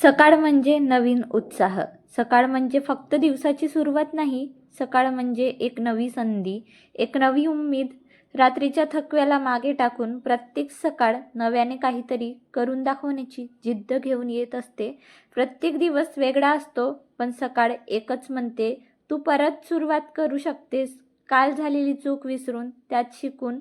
सकाळ म्हणजे नवीन उत्साह. सकाळ म्हणजे फक्त दिवसाची सुरुवात नाही सकाळ म्हणजे एक नवी संधी एक नवी उम्मीद. रात्रीच्या थकव्याला मागे टाकून प्रत्येक सकाळ नव्याने काहीतरी करून दाखवण्याची जिद्द घेऊन येत असते. प्रत्येक दिवस वेगळा असतो पण सकाळ एकच म्हणते तू परत सुरुवात करू शकतेस. काल झालेली चूक विसरून त्यात शिकून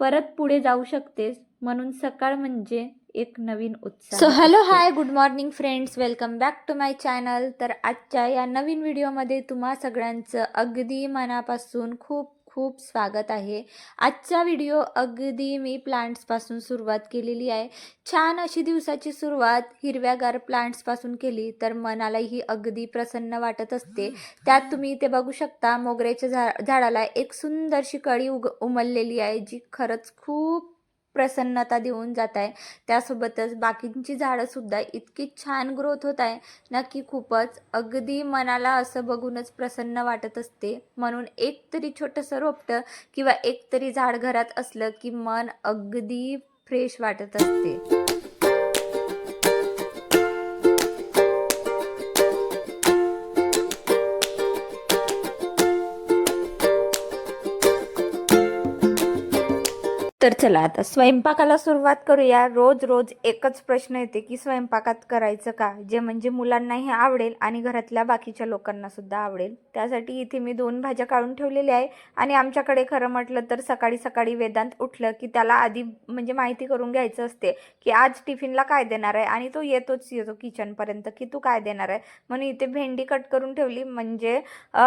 परत पुढे जाऊ शकतेस. म्हणून सकाळ म्हणजे एक नवीन उत्साह. So hello hi good morning friends welcome back to my channel तर आजच्या या नवीन व्हिडिओमध्ये तुम्हा सगळ्यांचं अगदी मनापासून खूप खूप स्वागत आहे. आजचा व्हिडिओ अगदी मी प्लांट्सपासून सुरुवात केलेली आहे. छान अशी दिवसाची सुरुवात हिरव्यागार प्लांट्सपासून केली तर मनालाही अगदी प्रसन्न वाटत असते. त्यात तुम्ही ते बघू शकता मोगऱ्याच्या झा झाडाला एक सुंदरशी कळी उग उमललेली आहे जी खरंच खूप प्रसन्नता देऊन जात आहे. त्यासोबतच बाकींची झाडंसुद्धा इतकी छान ग्रोथ होत आहे ना की खूपच. अगदी मनाला असं बघूनच प्रसन्न वाटत असते. म्हणून एक तरी छोटंसं रोपटं किंवा एक तरी झाड घरात असलं की मन अगदी फ्रेश वाटत असते. तर चला आता स्वयंपाकाला सुरुवात करूया. रोज रोज एकच प्रश्न येते की स्वयंपाकात करायचं का? जे म्हणजे मुलांनाही आवडेल आणि घरातल्या बाकीच्या लोकांना सुद्धा आवडेल. त्यासाठी इथे मी दोन भाज्या काढून ठेवलेल्या आहे. आणि आमच्याकडे खरं म्हटलं तर सकाळी सकाळी वेदांत उठलं की त्याला आधी म्हणजे माहिती करून घ्यायचं असते की आज टिफिनला काय देणार आहे? आणि तो येतोच येतो किचनपर्यंत की तू काय देणार आहे? म्हणून इथे भेंडी कट करून ठेवली. म्हणजे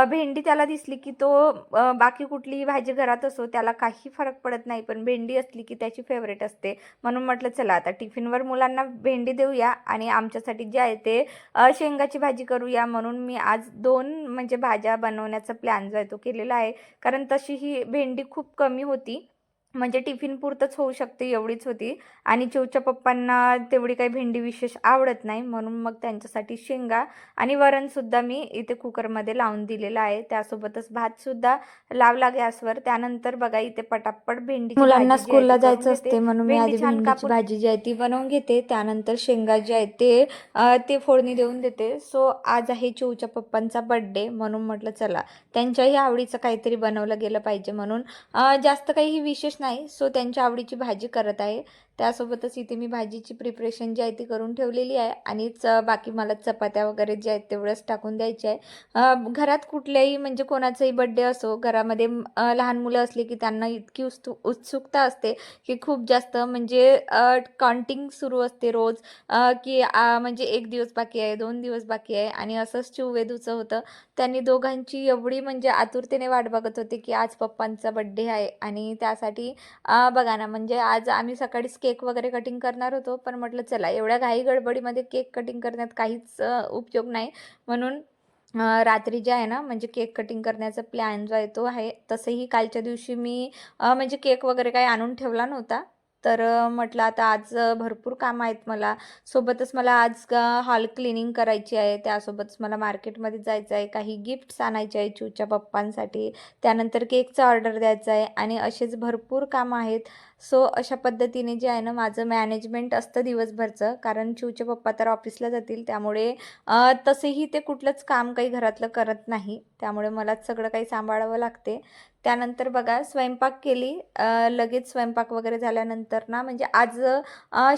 भेंडी त्याला दिसली की तो बाकी कुठलीही भाजी घरात असो त्याला काही फरक पडत नाही. पण भेंडी असली की त्याची फेवरेट असते. म्हणून म्हटलं चला आता टिफिनवर मुलांना भेंडी देऊया आणि आमच्यासाठी जे आहे ते शेंगाची भाजी करूया. म्हणून मी आज दोन म्हणजे भाज्या बनवण्याचा प्लॅन जो आहे तो केलेला आहे. कारण तशी ही भेंडी खूप कमी होती. म्हणजे टिफिन पुरतंच होऊ शकते एवढीच होती. आणि चिवच्या पप्पांना तेवढी काही भेंडी विशेष आवडत नाही म्हणून मग त्यांच्यासाठी शेंगा आणि वरणसुद्धा मी इथे कुकरमध्ये लावून दिलेलं आहे. त्यासोबतच भातसुद्धा लावला गॅसवर. त्यानंतर बघा इथे पटापट भेंडी मुलांना स्कूलला जायचं असते म्हणून मी आधी भेंडीची भाजी जी आहे ती बनवून घेते. त्यानंतर शेंगा जे आहेत ते ते फोडणी देऊन देते. सो आज आहे चिऊच्या पप्पांचा बड्डे म्हणून म्हटलं चला त्यांच्याही आवडीचं काहीतरी बनवलं गेलं पाहिजे म्हणून. जास्त काही विशेष नाही. सो त्यांच्या आवडीची भाजी करत आहे. त्यासोबतच इथे मी भाजीची प्रिपरेशन जी आहे ती करून ठेवलेली आहे. आणि च बाकी मला चपात्या वगैरे जे आहेत तेवढंच टाकून द्यायचे आहे. घरात कुठल्याही म्हणजे कोणाचाही बड्डे असो घरामध्ये लहान मुलं असली की त्यांना इतकी उत्सु उत्सुकता असते की खूप जास्त म्हणजे काउंटिंग सुरू असते रोज. की म्हणजे एक दिवस बाकी आहे दोन दिवस बाकी आहे आणि असंच चिववेदूचं होतं. त्यांनी दोघांची एवढी म्हणजे आतुरतेने वाट बघत होते की आज पप्पांचा बड्डे आहे आणि त्यासाठी बघा ना म्हणजे आज आम्ही सकाळीच केक वगैरे कटिंग करणार होतो. पण म्हटलं चला एवढ्या घाई गडबडीमध्ये केक कटिंग करण्यात काहीच उपयोग नाही. म्हणून रात्री जे आहे ना म्हणजे केक कटिंग करण्याचा प्लॅन जो आहे तो आहे. तसंही कालच्या दिवशी मी म्हणजे केक वगैरे काही आणून ठेवला नव्हता. तर म्हटलं आता आज भरपूर कामं आहेत मला. सोबतच मला आज हॉल क्लिनिंग करायची आहे. त्यासोबतच मला मार्केटमध्ये जायचं आहे. काही गिफ्ट्स आणायचे आहे चूच्या पप्पांसाठी. त्यानंतर केकचा ऑर्डर द्यायचा आहे. आणि असेच भरपूर कामं आहेत. सो अशा पद्धतीने जे आहे ना माझं मॅनेजमेंट असतं दिवसभरचं. कारण चिवचे पप्पा तर ऑफिसला जातील. त्यामुळे तसेही ते कुठलंच काम काही घरातलं करत नाही. त्यामुळे मलाच सगळं काही सांभाळावं लागते. त्यानंतर बघा स्वयंपाक केली. लगेच स्वयंपाक वगैरे झाल्यानंतर ना म्हणजे आज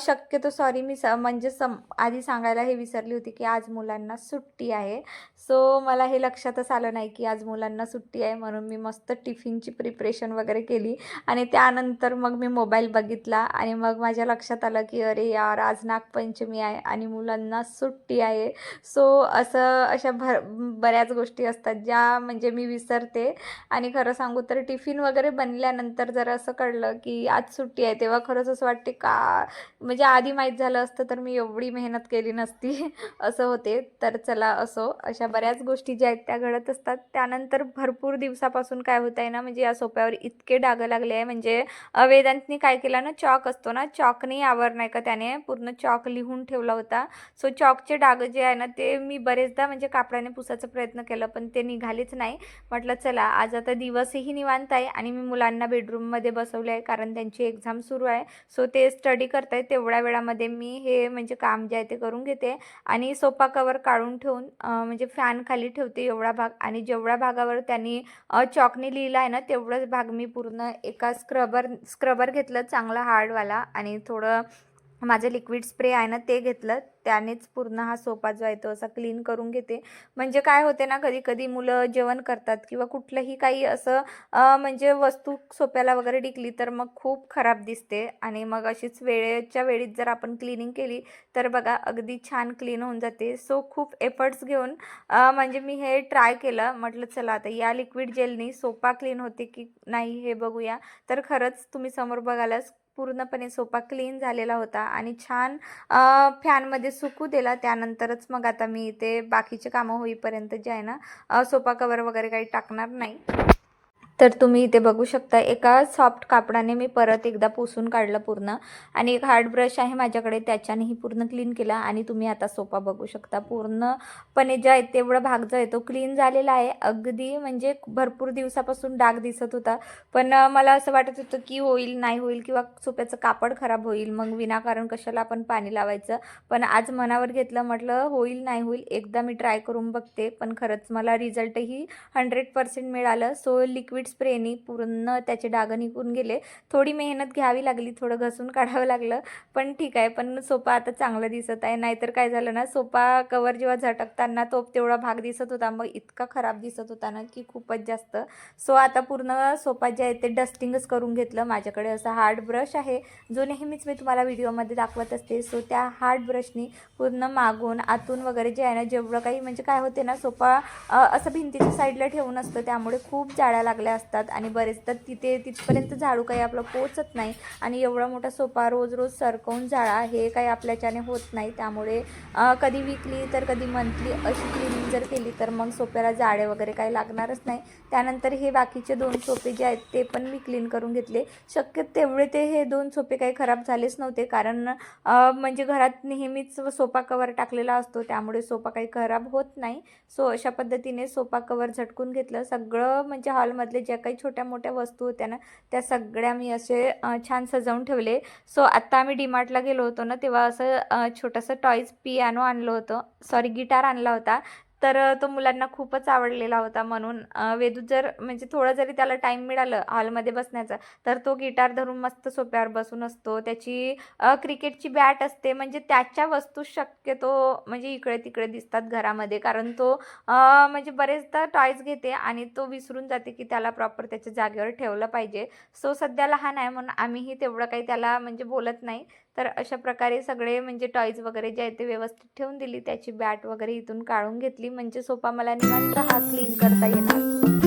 शक्यतो सॉरी मी स म्हणजे सम आधी सांगायला हे विसरली होती की आज मुलांना सुट्टी आहे. सो मला हे लक्षातच आलं नाही की आज मुलांना सुट्टी आहे. म्हणून मी मस्त टिफिनची प्रिपरेशन वगैरे केली. आणि त्यानंतर मग मी मोबाईल बघितला आणि मग माझ्या लक्षात आलं की अरे यार आज नागपंचमी आहे आणि मुलांना सुट्टी आहे. सो असं अशा भर बऱ्याच गोष्टी असतात ज्या म्हणजे मी विसरते. आणि खरं सांगू तर टिफिन वगैरे बनल्यानंतर जर असं कळलं की आज सुट्टी आहे तेव्हा खरंच असं वाटते का म्हणजे आधी माहीत झालं असतं तर मी एवढी मेहनत केली नसती. असं होते. तर चला असो. अशा बऱ्याच गोष्टी ज्या आहेत त्या घडत असतात. त्यानंतर भरपूर दिवसापासून काय होत आहे ना म्हणजे या सोप्यावर इतके डागं लागले आहे. म्हणजे अ, वेदांत अनंतनी काय केलं ना चॉक असतो ना चॉकने यावर नाही का त्याने. पूर्ण चॉक लिहून ठेवला होता. सो चॉकचे डाग जे आहे ना ते मी बरेचदा म्हणजे कापडाने पुसायचा प्रयत्न केला पण ते निघालेच नाही. म्हटलं चला आज आता दिवसही निवांत आहे आणि मी मुलांना बेडरूममध्ये बसवले आहे कारण त्यांची एक्झाम सुरू आहे. सो ते स्टडी करत आहेत तेवढ्या वेळामध्ये मी हे म्हणजे काम जे आहे ते करून घेते आणि सोफा कवर काढून ठेवून म्हणजे फॅन खाली ठेवते एवढा भाग आणि जेवढ्या भागावर त्यांनी चॉकने लिहिलं आहे ना तेवढंच भाग मी पूर्ण एका स्क्रबर स्क्रबर घेतलं चांगला हार्डवाला आणि थोडं माझं लिक्विड स्प्रे आहे ना ते घेतलं. त्यानेच पूर्ण हा सोपा जो आहे तो असा क्लीन करून घेते. म्हणजे काय होते ना कधी कधी मुलं जेवण करतात किंवा कुठलंही काही असं म्हणजे वस्तू सोप्याला वगैरे टिकली तर मग खूप खराब दिसते. आणि मग अशीच वेळेच्या वेळीत जर आपण क्लिनिंग केली तर बघा अगदी छान क्लीन होऊन जाते. सो खूप एफर्ट्स घेऊन म्हणजे मी हे ट्राय केलं. म्हटलं चला आता या लिक्विड जेलनी सोपा क्लीन होते की नाही हे बघूया. तर खरंच तुम्ही समोर बघायलाच पूर्णपणे सोफा क्लीन झालेला होता आणि छान फॅनमध्ये सुकू दिला. त्यानंतरच मग आता मी इथे बाकीचे कामं होईपर्यंत जे आहे ना सोपा सोफा कवर वगैरे काही टाकणार नाही. तर तुम्ही इथे बघू शकता एका सॉफ्ट कापडाने मी परत एकदा पुसून काढलं पूर्ण. आणि एक हार्ड ब्रश आहे माझ्याकडे त्याच्यानेही पूर्ण क्लीन केला आणि तुम्ही आता सोफा बघू शकता. पूर्णपणे जे आहे तेवढा भाग जो आहे तो क्लीन झालेला आहे. अगदी म्हणजे भरपूर दिवसापासून डाग दिसत होता. पण मला असं वाटत होतं की होईल नाही होईल किंवा सोप्याचं कापड खराब होईल मग विनाकारण कशाला आपण पाणी लावायचं. पण आज मनावर घेतलं म्हटलं होईल नाही होईल एकदा मी ट्राय करून बघते. पण खरंच मला रिझल्टही हंड्रेड पर्सेंट मिळालं. सो लिक्विड स्प्रेनी पूर्ण त्याचे डाग निघून गेले. थोडी मेहनत घ्यावी लागली थोडं घसून काढावं लागलं पण ठीक आहे. पण सोफा आता चांगला दिसत आहे. नाहीतर काय झालं ना सोफा कवर जेव्हा झटकताना तो तेवढा भाग दिसत होता. मग इतका खराब दिसत होता ना की खूपच जास्त. सो आता पूर्ण सोफा जे आहे ते डस्टिंगच करून घेतलं माझ्याकडे. असा हार्ड ब्रश आहे जो नेहमीच मी तुम्हाला व्हिडिओमध्ये दाखवत असते. सो त्या हार्ड ब्रशनी पूर्ण मागून आतून वगैरे जे आहे ना जेवढं काही म्हणजे काय होते ना सोफा असं भिंतीच्या साईडला ठेवून असतं. त्यामुळे खूप जाळ्या लागल्या. असतात आणि बरेचदा तिथे तिथपर्यंत झाडू काही आपलं पोचत नाही आणि एवढा मोठा सोपा रोज रोज सरकवून झाळा हे काही आपल्याच्याने होत नाही. त्यामुळे कधी विकली तर कधी मंथली अशी क्लिनिंग जर केली तर मग सोप्याला जाळे वगैरे काही लागणारच नाही. त्यानंतर हे बाकीचे दोन सोपे जे आहेत ते पण मी क्लीन करून घेतले. शक्य तेवढे ते हे दोन सोपे काही खराब झालेच नव्हते. कारण म्हणजे घरात नेहमीच सोपा कवर टाकलेला असतो. त्यामुळे सोपा काही खराब होत नाही. सो अशा पद्धतीने सोपा कवर झटकून घेतलं. सगळं म्हणजे हॉलमधले ज्या काही छोट्या मोठ्या वस्तू होत्या ना त्या सगळ्या मी असे छान सजवून ठेवले. सो आत्ता आम्ही डीमार्टला गेलो होतो ना तेव्हा असं छोटंसं टॉईज पियानो आणलं होतं. सॉरी गिटार आणला होता. तर तो मुलांना खूपच आवडलेला होता म्हणून वेदू जर म्हणजे थोडं जरी त्याला टाईम मिळालं हॉलमध्ये बसण्याचा तर तो गिटार धरून मस्त सोप्यावर बसून असतो. त्याची क्रिकेटची बॅट असते. म्हणजे त्याच्या वस्तू शक्यतो म्हणजे इकडे तिकडे दिसतात घरामध्ये. कारण तो म्हणजे बरेचदा टॉयज घेते आणि तो विसरून जाते की त्याला प्रॉपर त्याच्या जागेवर ठेवलं पाहिजे. सो सध्या लहान आहे म्हणून आम्हीही तेवढं काही त्याला म्हणजे बोलत नाही. तर अशा प्रकारे सगळे म्हणजे टॉईज वगैरे जे आहे ते व्यवस्थित ठेवून दिली. त्याची बॅट वगैरे इथून काढून घेतली. म्हणजे सोफा मला निवांत हा क्लीन करता येणार.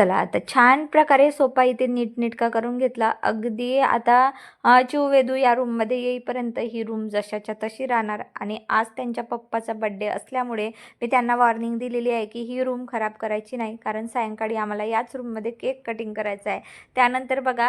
चला आता छान प्रकारे सोपा इथे नीटनेटका करून घेतला. अगदी आता चिवेदू वेदू या रूममध्ये येईपर्यंत ही रूम जशाच्या तशी राहणार आणि आज त्यांच्या पप्पाचा बड्डे असल्यामुळे मी त्यांना वॉर्निंग दिलेली आहे की ही रूम खराब करायची नाही कारण सायंकाळी आम्हाला याच रूममध्ये केक कटिंग करायचं आहे. त्यानंतर बघा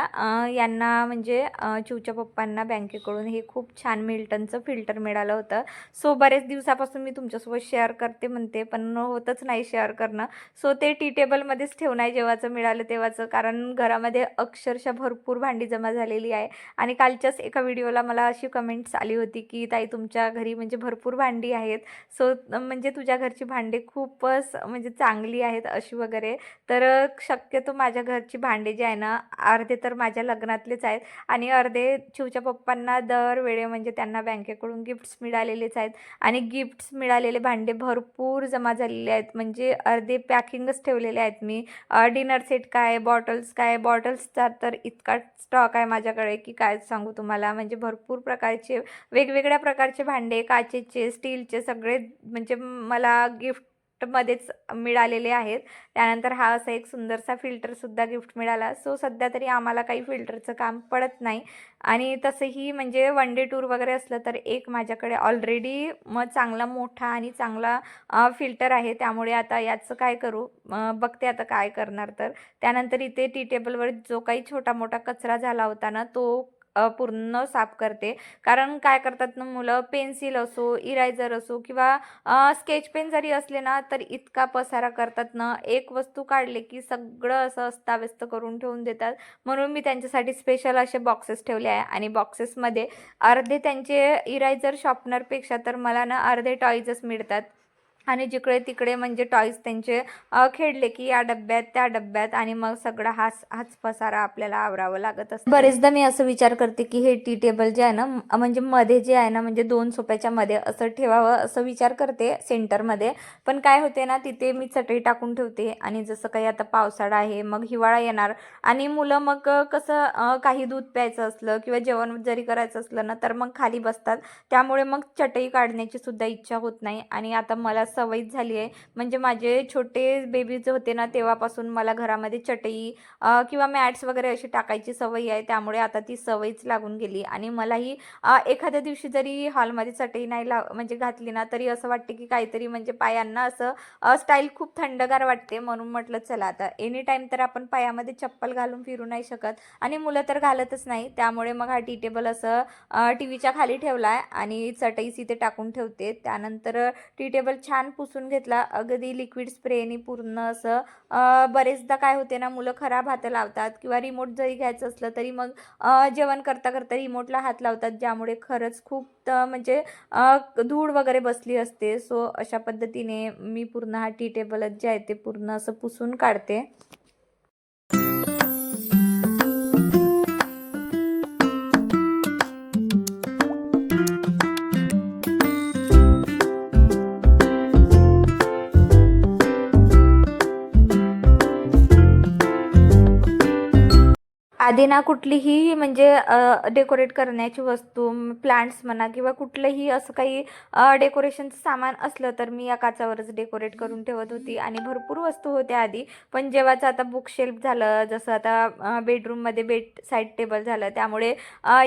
यांना म्हणजे चिवच्या पप्पांना बँकेकडून हे खूप छान मिल्टनचं फिल्टर मिळालं होतं. सो बरेच दिवसापासून मी तुमच्यासोबत शेअर करते म्हणते पण होतच नाही शेअर करणं. सो ते टी टेबलमध्येच ठेवून आहे जेव्हाचं मिळालं तेव्हाचं कारण घरामध्ये अक्षरशः भरपूर भांडी जमा झालेली आहे. आणि कालच्याच एका व्हिडिओला मला अशी कमेंट्स आली होती की ताई तुमच्या घरी म्हणजे भरपूर भांडी आहेत. सो म्हणजे तुझ्या घरची भांडी खूपच म्हणजे चांगली आहेत अशी वगैरे. तर शक्यतो माझ्या घरची भांडी जी आहे ना अर्धे तर माझ्या लग्नातलेच आहेत. आणि अर्धे चिवच्या पप्पांना दरवेळे म्हणजे त्यांना बँकेकडून गिफ्ट्स मिळालेलेच आहेत. आणि गिफ्ट्स मिळालेले भांडे भरपूर जमा झालेले आहेत. म्हणजे अर्धे पॅकिंगच ठेवलेले आहेत मी. डिनर सेट काय बॉटल्स काय? बॉटल्सचा तर इतका स्टॉक आहे माझ्याकडे की काय सांगू तुम्हाला? म्हणजे भरपूर प्रकारचे वेगवेगळ्या प्रकारचे भांडे काचेचे स्टीलचे सगळे म्हणजे मला गिफ्ट गिफ्टमध्येच मिळालेले आहेत. त्यानंतर हा असा एक सुंदरसा फिल्टरसुद्धा गिफ्ट मिळाला. सो सध्या तरी आम्हाला काही फिल्टरचं काम पडत नाही. आणि तसंही म्हणजे वन डे टूर वगैरे असलं तर एक माझ्याकडे ऑलरेडी मग चांगला मोठा आणि चांगला फिल्टर आहे. त्यामुळे आता याचं काय करू? बघते आता काय करणार तर. त्यानंतर इथे टी टेबलवर जो काही छोटा मोठा कचरा झाला होता ना तो पूर्ण साफ करते. कारण काय करतात ना मुलं पेन्सिल असो इरायझर असो किंवा स्केच पेन जरी असले ना तर इतका पसारा करतात ना एक वस्तू काढले की सगळं असं अस्ताव्यस्त करून ठेवून देतात. म्हणून मी त्यांच्यासाठी स्पेशल असे बॉक्सेस ठेवले आहे. आणि बॉक्सेसमध्ये अर्धे त्यांचे इरायझर शॉपनरपेक्षा तर मला ना अर्धे टॉईजच मिळतात. आणि जिकडे तिकडे म्हणजे टॉईज त्यांचे खेळले की या डब्यात त्या डब्यात आणि मग सगळा हाच हाच पसारा आपल्याला आवरावं लागत असतं. बरेचदा मी असं विचार करते की हे टी टेबल जे आहे ना म्हणजे मध्ये जे आहे ना म्हणजे दोन सोप्याच्या मध्ये असं ठेवावं असं विचार करते सेंटरमध्ये पण काय होते ना तिथे मी चटई टाकून ठेवते आणि जसं काही आता पावसाळा आहे मग हिवाळा येणार आणि मुलं मग कसं काही दूध प्यायचं असलं किंवा जेवण जरी करायचं असलं ना तर मग खाली बसतात. त्यामुळे मग चटई काढण्याची सुद्धा इच्छा होत नाही आणि आता मला सवयच झाली आहे. म्हणजे माझे छोटे बेबीज होते ना तेव्हापासून मला घरामध्ये चटई किंवा मॅट्स वगैरे अशी टाकायची सवय आहे. त्यामुळे आता ती सवयच लागून गेली. आणि मलाही एखाद्या दिवशी जरी हॉलमध्ये चटई नाही लाव म्हणजे घातली ना तरी असं वाटते की काहीतरी म्हणजे पायांना असं स्टाईल खूप थंडगार वाटते. म्हणून म्हटलं चला आता एनी टाईम तर आपण पायामध्ये चप्पल घालून फिरू नाही शकत. आणि मुलं तर घालतच नाही. त्यामुळे मग हा टी टेबल असं टी व्हीच्या खाली ठेवला आहे. आणि चटईच इथे टाकून ठेवते. त्यानंतर टी टेबल छान पुसून घेतला. अगदी लिक्विड स्प्रेनी पूर्ण असं बरेचदा काय होते ना मुलं खराब हात लावतात किंवा रिमोट जरी घ्यायचं असलं तरी मग जेवण करता करता रिमोटला हात लावतात ज्यामुळे खरंच खूप म्हणजे धूळ वगैरे बसली असते. सो अशा पद्धतीने मी पूर्ण हा टी टेबलच जे आहे ते पूर्ण असं पुसून काढते. आधी ना कुठलीही म्हणजे डेकोरेट करण्याची वस्तू प्लांट्स म्हणा किंवा कुठलंही असं काही डेकोरेशनचं सामान असलं तर मी या काचावरच डेकोरेट करून ठेवत होती. आणि भरपूर वस्तू होत्या आधी. पण जेव्हाचं आता बुक शेल्फ झालं जसं आता बेडरूममध्ये बेड साईड टेबल झालं त्यामुळे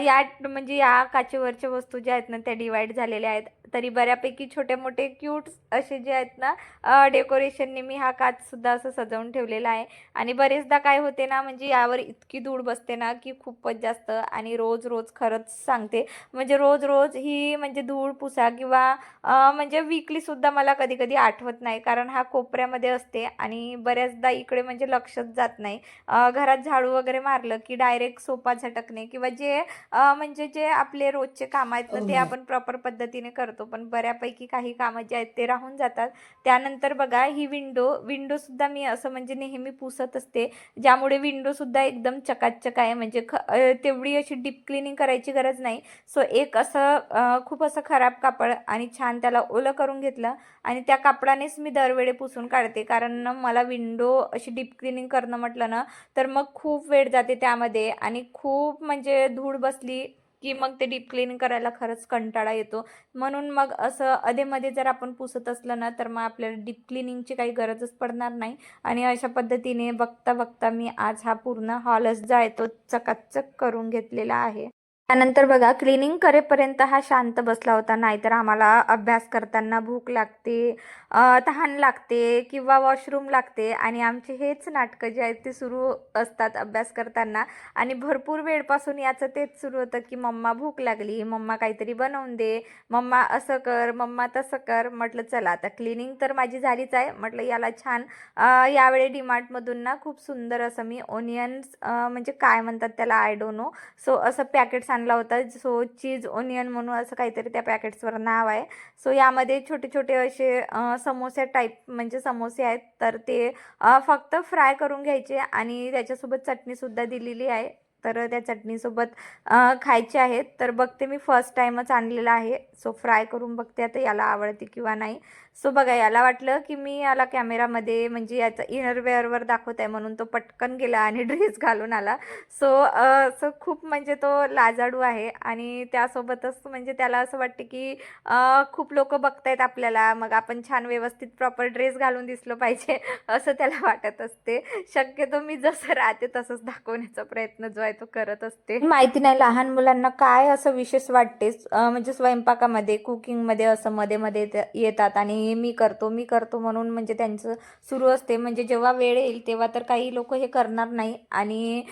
या म्हणजे या काचेवरच्या वस्तू ज्या आहेत ना त्या डिवाईड झालेल्या आहेत. तरी बऱ्यापैकी छोटे मोठे क्यूट असे जे आहेत ना डेकोरेशनने मी हा काचसुद्धा असं सजवून ठेवलेला आहे. आणि बरेचदा काय होते ना म्हणजे यावर इतकी धूळ बसते ना की खूपच जास्त आणि रोज रोज खरंच सांगते. म्हणजे रोज रोज ही म्हणजे धूळ पुसा किंवा म्हणजे वीकलीसुद्धा मला कधी कधी आठवत नाही कारण हा कोपऱ्यामध्ये असते आणि बऱ्याचदा इकडे म्हणजे लक्षच जात नाही. घरात झाडू वगैरे मारलं की डायरेक्ट सोफा झटकणे किंवा जे म्हणजे जे आपले रोजचे काम आहेत ना ते आपण प्रॉपर पद्धतीने करतो. पण बऱ्यापैकी काही कामं जे आहेत ते राहून जातात. त्यानंतर बघा ही विंडो विंडोसुद्धा मी असं म्हणजे नेहमी पुसत असते. ज्यामुळे विंडोसुद्धा एकदम चकाचक आहे म्हणजे ख तेवढी अशी डीप क्लिनिंग करायची गरज नाही. सो एक असं खूप असं खराब कापड आणि छान त्याला ओलं करून घेतलं आणि त्या कापडानेच मी दरवेळे पुसून काढते. कारण मला विंडो अशी डीप क्लिनिंग करणं म्हटलं ना तर मग खूप वेळ जाते त्यामध्ये आणि खूप म्हणजे धूळ बसली. की मग ते डीप क्लीन करायला खरंच कंटाळा येतो. म्हणून मग असं अधेमध्ये जर आपण पुसत असलं ना तर मग आपल्याला डीप क्लिनिंगची काही गरजच पडणार नाही. आणि अशा पद्धतीने बघता बघता मी आज हा पूर्ण हॉलच जो आहे तो चकाचक करून घेतलेला आहे. त्यानंतर बघा क्लिनिंग करेपर्यंत हा शांत बसला होता. नाहीतर आम्हाला अभ्यास करताना भूक लागते तहान लागते किंवा वॉशरूम लागते. आणि आमचे हेच नाटकं जे आहेत ते सुरू असतात अभ्यास करताना. आणि भरपूर वेळपासून याचं तेच सुरू होतं की मम्मा भूक लागली मम्मा काहीतरी बनवून दे मम्मा असं कर मम्मा तसं कर. म्हटलं चला आता क्लिनिंग तर माझी झालीच आहे. म्हटलं याला छान यावेळी डिमार्टमधून ना खूप सुंदर असं मी ओनियन्स म्हणजे काय म्हणतात त्याला? आय डोंट नो सो असं पॅकेट आणला होता. सो चीज ओनियन म्हणून असं काहीतरी त्या पॅकेट्सवर नाव आहे. सो यामध्ये छोटे छोटे असे समोसे टाईप म्हणजे समोसे आहेत. तर ते फक्त फ्राय करून घ्यायचे आणि त्याच्यासोबत चटणीसुद्धा दिलेली आहे. तर त्या चटणीसोबत खायचे आहेत. तर बघते मी फर्स्ट टाईमच आणलेला आहे. सो फ्राय करून बघते आता याला आवडते किंवा नाही. सो बघा याला वाटलं की मी याला कॅमेरामध्ये म्हणजे याचा इनरवेअरवर दाखवत आहे म्हणून तो पटकन गेला आणि ड्रेस घालून आला. सो असं खूप म्हणजे तो लाजाडू आहे आणि त्यासोबतच म्हणजे त्याला असं वाटते की खूप लोक बघतायत आपल्याला. मग आपण छान व्यवस्थित प्रॉपर ड्रेस घालून दिसलो पाहिजे असं त्याला वाटत असते. शक्यतो मी जसं राहते तसंच दाखवण्याचा प्रयत्न जो आहे तो करत असते. माहिती नाही लहान मुलांना काय असं विशेष वाटते? म्हणजे स्वयंपाकामध्ये कुकिंगमध्ये असं मध्ये मध्ये येतात आणि हे मी करतो मी करतो म्हणून म्हणजे त्यांचं सुरू असते. म्हणजे जेव्हा वेळ येईल तेव्हा तर काही लोक हे करणार नाही आणि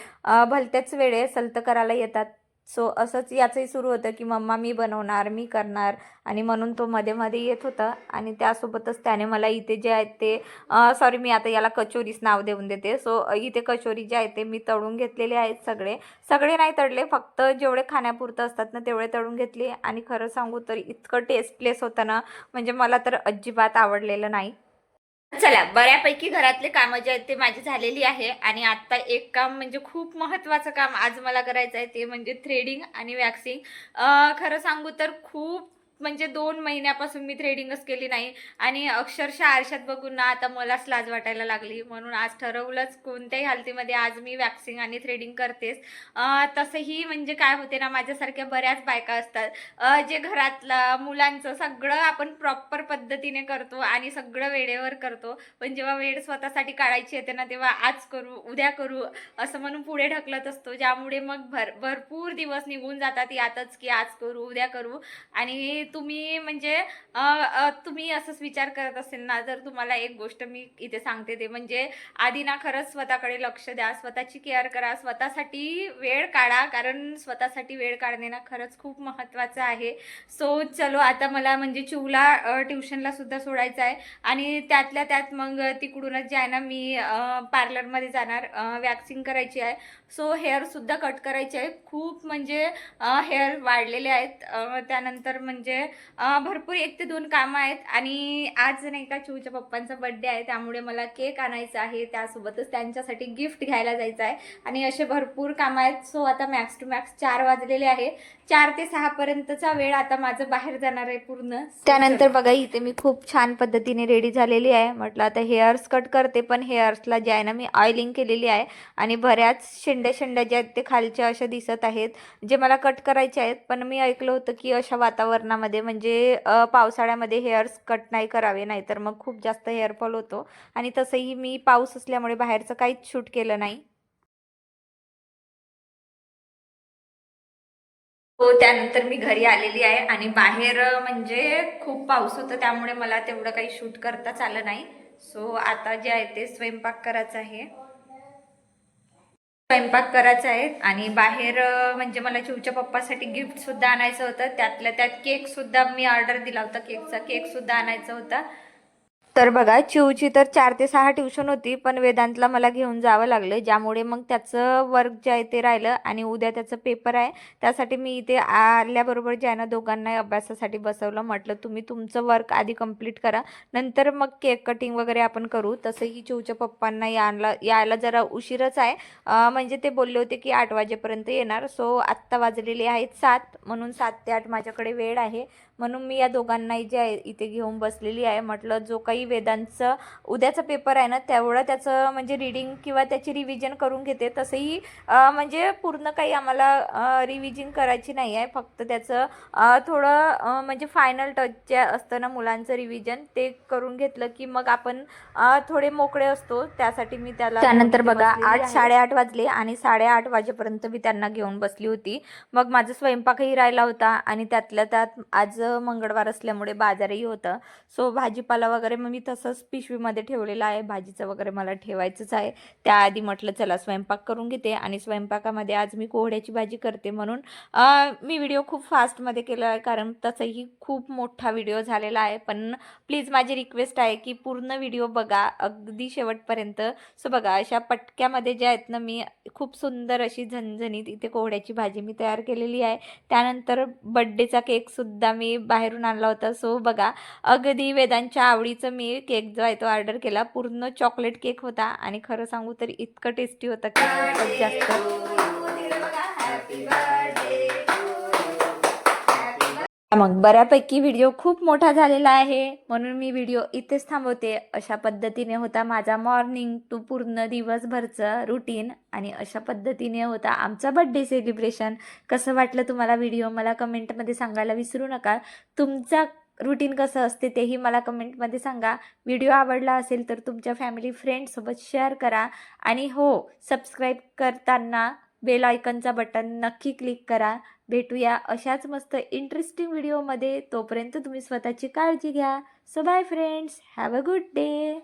भलत्याच वेळे सलतं करायला येतात. सो असंच याचंही सुरू होतं की मम्मा मी बनवणार मी करणार आणि म्हणून तो मध्ये मध्ये येत होता आणि त्यासोबतच त्याने मला इथे जे आहेत ते सॉरी मी आता याला कचोरीच नाव देऊन देते. सो इथे कचोरी जे आहे ते मी तळून घेतलेले आहेत सगळे. सगळे नाही तळले फक्त जेवढे खाण्यापुरतं असतात ना तेवढे तळून घेतले. आणि खरं सांगू तर इतकं टेस्टलेस होतं ना म्हणजे मला तर अजिबात आवडलेलं नाही. चला बऱ्यापैकी घरातले कामं जे आहेत ते माझी झालेली आहे आणि आता एक काम म्हणजे खूप महत्त्वाचं काम आज मला करायचं आहे ते म्हणजे थ्रेडिंग आणि वॅक्सिंग खरं सांगू तर खूप म्हणजे दोन महिन्यापासून मी थ्रेडिंगच केली नाही. आणि अक्षरशः आरशात बघून ना आता मलाच लाज वाटायला लागली. म्हणून आज ठरवलंच कोणत्याही हालतीमध्ये आज मी वॅक्सिंग आणि थ्रेडिंग करतेच तसंही म्हणजे काय होते ना माझ्यासारख्या बऱ्याच बायका असतात. जे घरातलं मुलांचं सगळं आपण प्रॉपर पद्धतीने करतो आणि सगळं वेळेवर करतो. पण जेव्हा वेळ स्वतःसाठी काढायची येते ना तेव्हा आज करू उद्या करू असं म्हणून पुढे ढकलत असतो. ज्यामुळे मग भर भरपूर दिवस निघून जातात यातच की आज करू उद्या करू. आणि तुम्ही म्हणजे तुम्ही असंच विचार करत असेल ना जर तुम्हाला एक गोष्ट मी इथे सांगते ते म्हणजे आधी ना खरंच स्वतःकडे लक्ष द्या स्वतःची केअर करा स्वतःसाठी वेळ काढा कारण स्वतःसाठी वेळ काढणे ना खरंच खूप महत्त्वाचं आहे. सो चलो आता मला म्हणजे चिवला ट्युशनला सुद्धा सोडायचं आहे आणि त्यातल्या त्यात मग तिकडूनच जे आहे ना मी पार्लरमध्ये जाणार वॅक्सिंग करायची आहे. सो हेअरसुद्धा कट करायचे आहे खूप म्हणजे हेअर वाढलेले आहेत. त्यानंतर म्हणजे भरपूर एक ते दोन कामं आहेत. आणि आज नाही का चिवच्या पप्पांचा बड्डे आहे. त्यामुळे मला केक आणायचा आहे. त्यासोबतच त्यांच्यासाठी गिफ्ट घ्यायला जायचं आहे. आणि असे भरपूर कामं आहेत. सो आता मॅक्स टू मॅक्स चार वाजलेले आहे. चार ते सहा पर्यंतचा वेळ आता माझं बाहेर जाणार आहे पूर्ण. त्यानंतर बघा इथे मी खूप छान पद्धतीने रेडी झालेली आहे. म्हटलं आता हेअर्स कट करते पण हेअर्सला जे आहे ना मी ऑइलिंग केलेली आहे. आणि बऱ्याच शेंड्या शेंड्या ज्या आहेत ते खालच्या अशा दिसत आहेत जे मला कट करायचे आहेत. पण मी ऐकलं होतं की अशा वातावरणामध्ये म्हणजे पावसाळ्यामध्ये हेअर्स कट नाही करावे नाही तर मग खूप जास्त हेअरफॉल होतो. आणि तसंही मी पाऊस असल्यामुळे बाहेरचं काहीच शूट केलं नाही. हो त्यानंतर मी घरी आलेली आहे आणि बाहेर म्हणजे खूप पाऊस होतं त्यामुळे मला तेवढं काही शूट करताच आलं नाही. सो आता जे आहे ते स्वयंपाक करायचं आहे. स्वयंपाक करायचा आहे आणि बाहेर म्हणजे मला चिवच्या पप्पासाठी गिफ्ट सुद्धा आणायचं होतं. त्यातल्या त्यात केक सुद्धा मी ऑर्डर दिला होता. केकचा केक सुद्धा आणायचा होता. तर बघा चिवची तर चार ते सहा ट्युशन होती पण वेदांतला मला घेऊन जावं लागलं. ज्यामुळे मग त्याचं वर्क जे आहे ते राहिलं आणि उद्या त्याचं पेपर आहे. त्यासाठी मी इथे आल्याबरोबर जे आहे ना दोघांना अभ्यासासाठी बसवलं म्हटलं तुम्ही तुमचं वर्क आधी कंप्लीट करा. नंतर मग केक कटिंग वगैरे आपण करू. तसंही चिवच्या पप्पांना यायला यायला जरा उशीरच आहे. म्हणजे ते बोलले होते की आठ वाजेपर्यंत येणार. सो आत्ता वाजलेले आहेत सात म्हणून सात ते आठ माझ्याकडे वेळ आहे. म्हणून मी या दोघांनाही जे आहे इथे घेऊन बसलेली आहे. म्हटलं जो काही वेदांचं उद्याचा पेपर आहे ना तेवढं त्याचं म्हणजे रिडिंग किंवा त्याची रिव्हिजन करून घेते. तसंही म्हणजे पूर्ण काही आम्हाला रिव्हिजन करायची नाही आहे. फक्त त्याचं थोडं म्हणजे फायनल टच जे असतं ना मुलांचं रिव्हिजन ते करून घेतलं की मग आपण थोडे मोकळे असतो. त्यासाठी मी त्याला त्यानंतर बघा, आठ. साडेआठ वाजले आणि साडेआठ वाजेपर्यंत मी त्यांना घेऊन बसली होती. मग माझा स्वयंपाकही राहिला होता आणि त्यातल्या त्यात आज मंगळवार असल्यामुळे बाजारही होतं. सो भाजीपाला वगैरे मग मी तसंच पिशवीमध्ये ठेवलेला आहे. भाजीचं वगैरे मला ठेवायचंच आहे. त्याआधी म्हटलं चला स्वयंपाक करून घेते आणि स्वयंपाकामध्ये आज मी कोहड्याची भाजी करते म्हणून मी व्हिडिओ खूप फास्टमध्ये केला आहे. कारण तसंही खूप मोठा व्हिडिओ झालेला आहे. पण प्लीज माझी रिक्वेस्ट आहे की पूर्ण व्हिडिओ बघा. अगदी शेवटपर्यंत. सो बघा अशा पटक्यामध्ये ज्या आहेत ना मी खूप सुंदर अशी झणझणीत इथे कोहड्याची भाजी मी तयार केलेली आहे. त्यानंतर बड्डेचा केकसुद्धा मी बाहेरून आणला होता. सो बघा अगदी वेदांच्या आवडीचं मी केक जो आहे तो ऑर्डर केला. पूर्ण चॉकलेट केक होता. आणि खरं सांगू तर इतकं टेस्टी होतं केक जास्त. मग बऱ्यापैकी व्हिडिओ खूप मोठा झालेला आहे. म्हणून मी व्हिडिओ इथेच थांबवते. अशा पद्धतीने होता माझा मॉर्निंग टू पूर्ण दिवसभरचं रुटीन आणि अशा पद्धतीने होता आमचा बड्डे सेलिब्रेशन कसं वाटलं तुम्हाला व्हिडिओ मला कमेंटमध्ये सांगायला विसरू नका. तुमचा रुटीन कसं असते तेही मला कमेंटमध्ये सांगा. व्हिडिओ आवडला असेल तर तुमच्या फॅमिली फ्रेंडसोबत शेअर करा. आणि हो सबस्क्राईब करताना बेल आयकनचा बटन नक्की क्लिक करा. भेटूया अशाच मस्त इंटरेस्टिंग व्हिडिओमध्ये तोपर्यंत तुम्ही स्वतःची काळजी घ्या. So bye friends have a good day